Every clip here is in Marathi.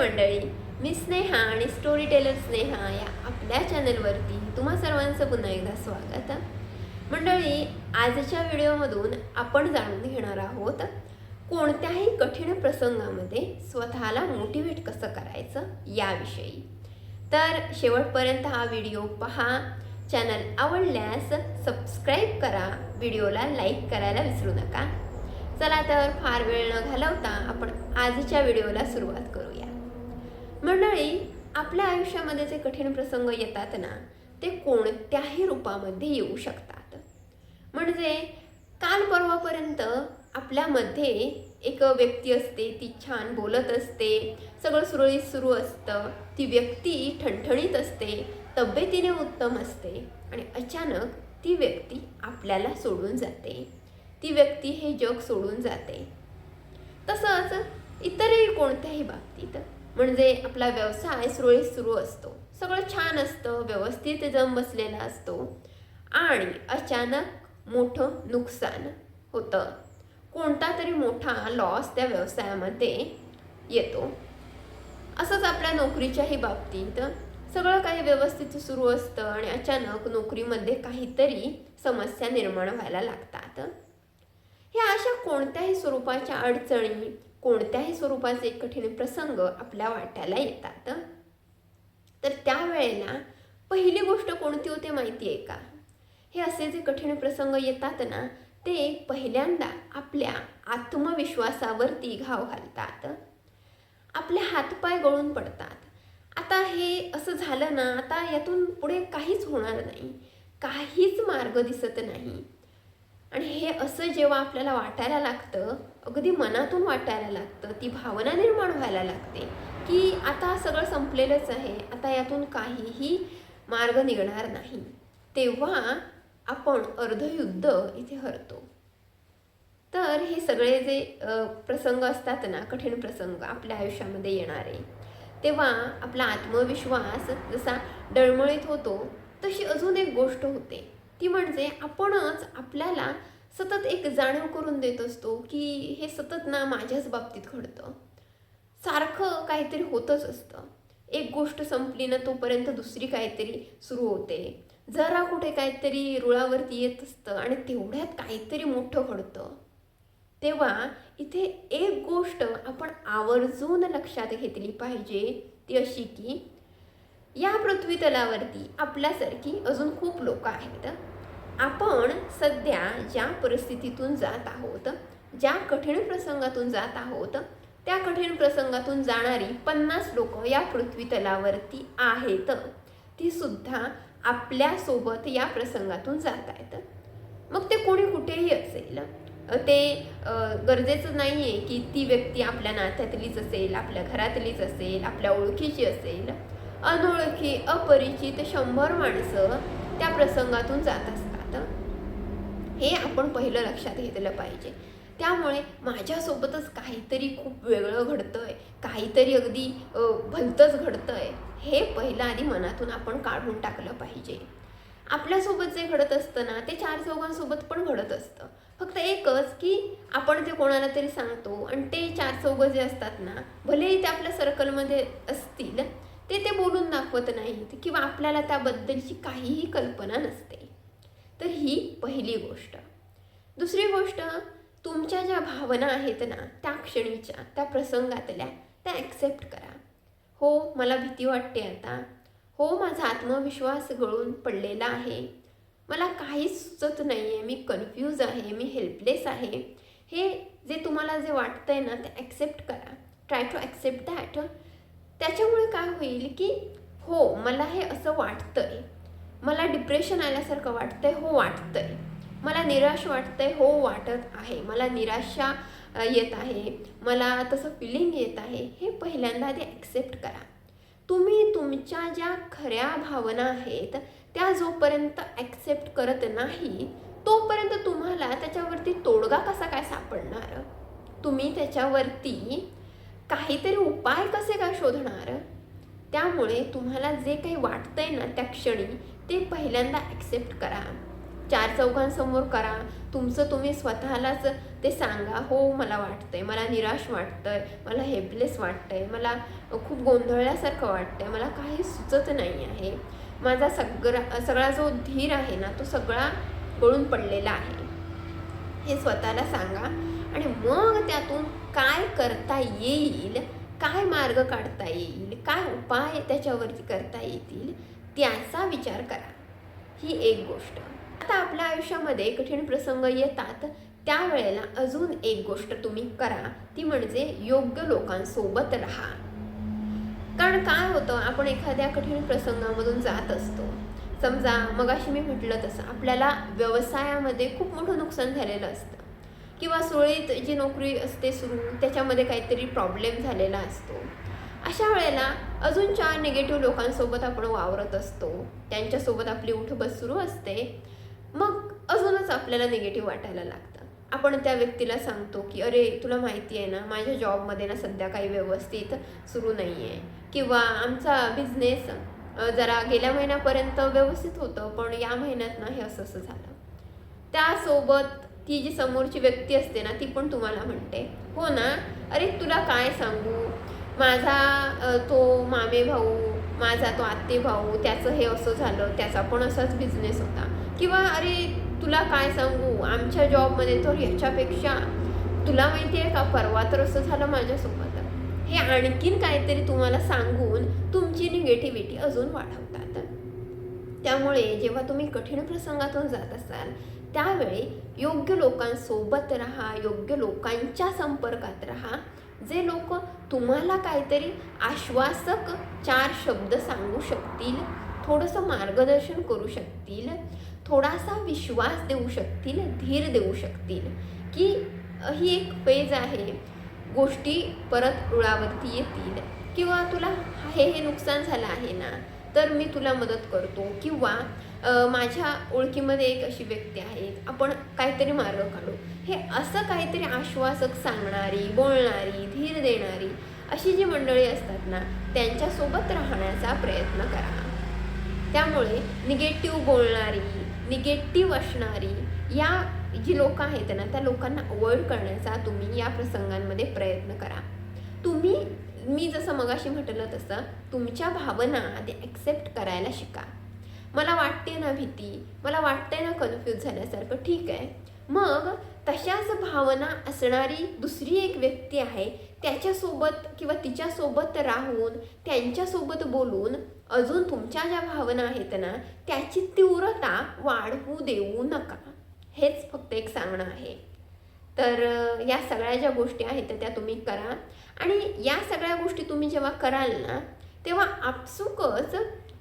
मंडळी मी स्नेहा आणि स्टोरी टेलर स्नेहा या आपल्या चॅनलवरती तुम्हा सर्वांचं पुन्हा एकदा स्वागत. मंडळी आजच्या व्हिडिओमधून आपण जाणून घेणार आहोत कोणत्याही कठीण प्रसंगामध्ये स्वतःला मोटिवेट कसं करायचं याविषयी. तर शेवटपर्यंत हा व्हिडिओ पहा चॅनल आवडल्यास सबस्क्राईब करा व्हिडिओला लाईक करायला विसरू नका. चला तर फार वेळ न घालवता आपण आजच्या व्हिडिओला सुरुवात करू. मंडळी आपल्या आयुष्यामध्ये जे कठीण प्रसंग येतात ना ते कोणत्याही रूपामध्ये येऊ शकतात. म्हणजे काल परवापर्यंत आपल्यामध्ये एक व्यक्ती असते ती छान बोलत असते सगळं सुरळीत सुरू असतं ती व्यक्ती ठणठणीत असते तब्येतीने उत्तम असते आणि अचानक ती व्यक्ती आपल्याला सोडून जाते. ती व्यक्ती हे जग सोडून जाते. तसंच इतरही कोणत्याही बाबतीत म्हणजे आपला व्यवसाय सुरळीत सुरू असतो. सगळं छान असतं व्यवस्थित जम बसलेला असतो. आणि अचानक मोठं नुकसान होतं. कोणता तरी मोठा लॉस त्या व्यवसायामध्ये येतो. असंच आपल्या नोकरीच्याही बाबतीत सगळं काही व्यवस्थित सुरू असतं आणि अचानक नोकरीमध्ये काहीतरी समस्या निर्माण व्हायला लागतात. ह्या अशा कोणत्याही स्वरूपाच्या अडचणी कोणत्याही स्वरूपाचे कठीण प्रसंग आपल्या वाट्याला येतात. तर त्यावेळेला पहिली गोष्ट कोणती होते माहिती आहे का? हे असे जे कठीण प्रसंग येतात ना ते पहिल्यांदा आपल्या आत्मविश्वासावरती घाव घालतात. आपले हातपाय गळून पडतात. आता हे असं झालं ना आता यातून पुढे काहीच होणार नाही. काहीच मार्ग दिसत नाही. हे असं जेव्हा आपल्याला वाटायला लागतं अगदी मनातून वाटायला लागतं ती भावना निर्माण व्हायला लागते की आता सगळं संपलेलंच आहे आता यातून काहीही मार्ग निघणार नाही. तेव्हा आपण अर्धयुद्ध इथे हरतो. तर हे सगळे जे प्रसंग असतात ना कठीण प्रसंग आपल्या आयुष्यामध्ये येणारे तेव्हा आपला आत्मविश्वास जसा डळमळीत होतो तशी अजून एक गोष्ट होते. ती म्हणजे आपणच आपल्याला सतत एक जाणीव करून देत असतो की हे सतत ना माझ्याच बाबतीत घडतं. सारखं काहीतरी होतच असतं. एक गोष्ट संपली ना तोपर्यंत दुसरी काहीतरी सुरू होते. जरा कुठे काहीतरी रुळावरती येत असतं आणि तेवढ्यात काहीतरी मोठं घडतं. तेव्हा इथे एक गोष्ट आपण आवर्जून लक्षात घेतली पाहिजे ती अशी की या पृथ्वी तलावरती आपल्यासारखी अजून खूप लोक आहेत. आपण सध्या ज्या परिस्थितीतून जात आहोत ज्या कठीण प्रसंगातून जात आहोत त्या कठीण प्रसंगातून जाणारी पन्नास लोक या पृथ्वी तलावरती आहेत ती सुद्धा आपल्यासोबत या प्रसंगातून जात आहेत. मग ते कोणी कुठेही असेल ते गरजेचं नाही आहे की ती व्यक्ती आपल्या नात्यातलीच असेल आपल्या घरातलीच असेल आपल्या ओळखीची असेल. अनोळखी अपरिचित शंभर माणसं त्या प्रसंगातून जात असतात. हे आपण पहिलं लक्षात घेतलं पाहिजे. त्यामुळे माझ्यासोबतच काहीतरी खूप वेगळं घडतंय. काहीतरी अगदी भलतंच घडतं घडतंय. हे पहिलं आधी मनातून आपण काढून टाकलं पाहिजे. आपल्यासोबत जे घडत असतं ना ते चार चौघांसोबत पण घडत असतं. फक्त एकच की आपण ते कोणाला तरी सांगतो आणि ते चार चौघं जे असतात ना भलेही ते आपल्या सर्कलमध्ये असतील ते ते बोलून दाखवत नाहीत किंवा आपल्याला त्याबद्दलची काहीही कल्पना नसते. तर ही पहिली गोष्ट. दुसरी गोष्ट तुमच्या ज्या भावना आहेत ना त्या क्षणीच्या त्या प्रसंगातल्या त्या ॲक्सेप्ट करा. हो मला भीती वाटते आता. हो माझा आत्मविश्वास गळून पडलेला आहे. मला काहीच सुचत नाही आहे मी कन्फ्यूज आहे मी हेल्पलेस आहे. हे जे तुम्हाला जे वाटतं आहे ना ते ॲक्सेप्ट करा. ट्राय टू ॲक्सेप्ट दॅट त्याच्यामुळे काय होईल की हो मला हे असं वाटतं आहे मला डिप्रेशन आल्यासारखं वाटतंय हो वाटतंय. मला निराश वाटतंय हो वाटत आहे. मला निराशा येत आहे. मला तसं फिलिंग येत आहे. हे पहिल्यांदा आधी ॲक्सेप्ट करा. तुम्ही तुमच्या ज्या खऱ्या भावना आहेत त्या जोपर्यंत ॲक्सेप्ट करत नाही तोपर्यंत तुम्हाला त्याच्यावरती तोडगा कसा काय सापडणार? तुम्ही त्याच्यावरती काहीतरी उपाय कसे काय शोधणार? त्यामुळे तुम्हाला जे काही वाटतंय ना त्या क्षणी ते पहिल्यांदा ॲक्सेप्ट करा. चार चौघांसमोर करा. तुमचं तुम्ही स्वतःलाच ते सांगा हो मला वाटतंय मला निराश वाटतंय मला हेल्पलेस वाटतंय मला खूप गोंधळल्यासारखं वाटतंय मला काही सुचत नाही आहे. माझा सगळा सगळा जो धीर आहे ना तो सगळा गळून पडलेला आहे. हे स्वतःला सांगा आणि मग त्यातून काय करता येईल काय मार्ग काढता येईल काय उपाय त्याच्यावरती करता येतील त्याचा विचार करा. ही एक गोष्ट. आता आपल्या आयुष्यामध्ये कठीण प्रसंग येतात त्यावेळेला अजून एक गोष्ट तुम्ही करा. ती म्हणजे योग्य लोकांसोबत राहा. कारण काय होतं आपण एखाद्या कठीण प्रसंगामधून जात असतो. समजा मगाशी मी म्हटलं तसं आपल्याला व्यवसायामध्ये खूप मोठं नुकसान झालेलं असतं. किंवा सुरळीत जी नोकरी असते सुरू त्याच्यामध्ये काहीतरी प्रॉब्लेम झालेला असतो. अशा वेळेला अजून चार निगेटिव्ह लोकांसोबत आपण वावरत असतो. त्यांच्यासोबत आपली उठबस सुरू असते. मग अजूनच आपल्याला निगेटिव्ह वाटायला लागतं. आपण त्या व्यक्तीला सांगतो की अरे तुला माहिती आहे ना माझ्या जॉबमध्ये ना सध्या काही व्यवस्थित सुरू नाही आहे किंवा आमचा बिझनेस जरा गेल्या महिन्यापर्यंत व्यवस्थित होतं पण या महिन्यात ना हे असं असं झालं. त्यासोबत ती जी समोरची व्यक्ती असते ना ती पण तुम्हाला म्हणते हो ना अरे तुला काय सांगू? माझा तो मामे भाऊ माझा तो आत्ते भाऊ त्याचं हे असं झालं त्याचा पण असाच बिझनेस होता. किंवा अरे तुला काय सांगू? आमच्या जॉबमध्ये तर याच्यापेक्षा तुला माहिती आहे का? परवा तर असं झालं माझ्यासोबत. हे आणखीन काहीतरी तुम्हाला सांगून तुमची निगेटिव्हिटी अजून वाढवतात. त्यामुळे जेव्हा तुम्ही कठीण प्रसंगातून जात असाल त्यावेळी योग्य लोकांसोबत राहा योग्य लोकांच्या संपर्कात राहा. जे लोक तुम्हाला काहीतरी आश्वासक चार शब्द सांगू शकतील थोडंसं मार्गदर्शन करू शकतील थोडासा विश्वास देऊ शकतील धीर देऊ शकतील. की ही एक फेज आहे. गोष्टी परत रुळावरती येतील. किंवा तुला हे हे नुकसान झालं आहे ना? तर मी तुला मदत करतो. किंवा माझ्या ओळखीमध्ये एक अशी व्यक्ती आहे आपण काहीतरी मार्ग काढू. हे असं काहीतरी आश्वासक सांगणारी बोलणारी धीर देणारी अशी जी मंडळी असतात ना त्यांच्यासोबत राहण्याचा प्रयत्न करा. त्यामुळे निगेटिव्ह बोलणारी निगेटिव्ह असणारी या जी लोक आहेत ना त्या लोकांना अवॉइड करण्याचा तुम्ही या प्रसंगांमध्ये प्रयत्न करा. तुम्ही मी जसं मगाशी म्हटलं तसं तुमच्या भावना आधी ॲक्सेप्ट करायला शिका. मला वाटते ना भीती मला वाटते ना कन्फ्यूज झाल्यासारखं ठीक आहे. मग तशाच भावना असणारी दुसरी एक व्यक्ती आहे त्याच्यासोबत किंवा तिच्यासोबत राहून त्यांच्यासोबत बोलून अजून तुमच्या ज्या भावना आहेत ना त्याची तीव्रता वाढवू देऊ नका. हेच फक्त एक सांगणं आहे. तर या सगळ्या ज्या गोष्टी आहेत त्या तुम्ही करा. आणि या सगळ्या गोष्टी तुम्ही जेव्हा कराल ना तेव्हा आपसुकच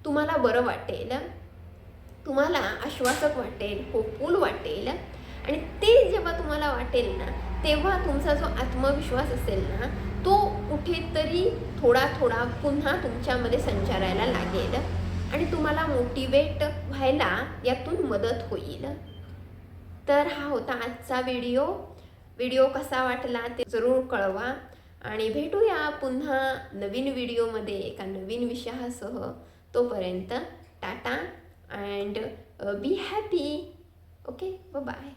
तुम्हाला बरं वाटेल तुम्हाला आश्वासक वाटेल होपफुल वाटेल. आणि ते जेव्हा तुम्हाला वाटेल ना तेव्हा तुमचा जो आत्मविश्वास असेल ना तो कुठेतरी थोडा थोडा पुन्हा तुमच्यामध्ये संचारायला लागेल. आणि तुम्हाला मोटिवेट व्हायला यातून मदत होईल. तर हा होता आजचा व्हिडिओ व्हिडिओ कसा वाटला ते जरूर कळवा. आणि भेटूया पुन्हा नवीन व्हिडिओमध्ये एका नवीन विषयासह. तोपर्यंत tata and be happy. Okay bye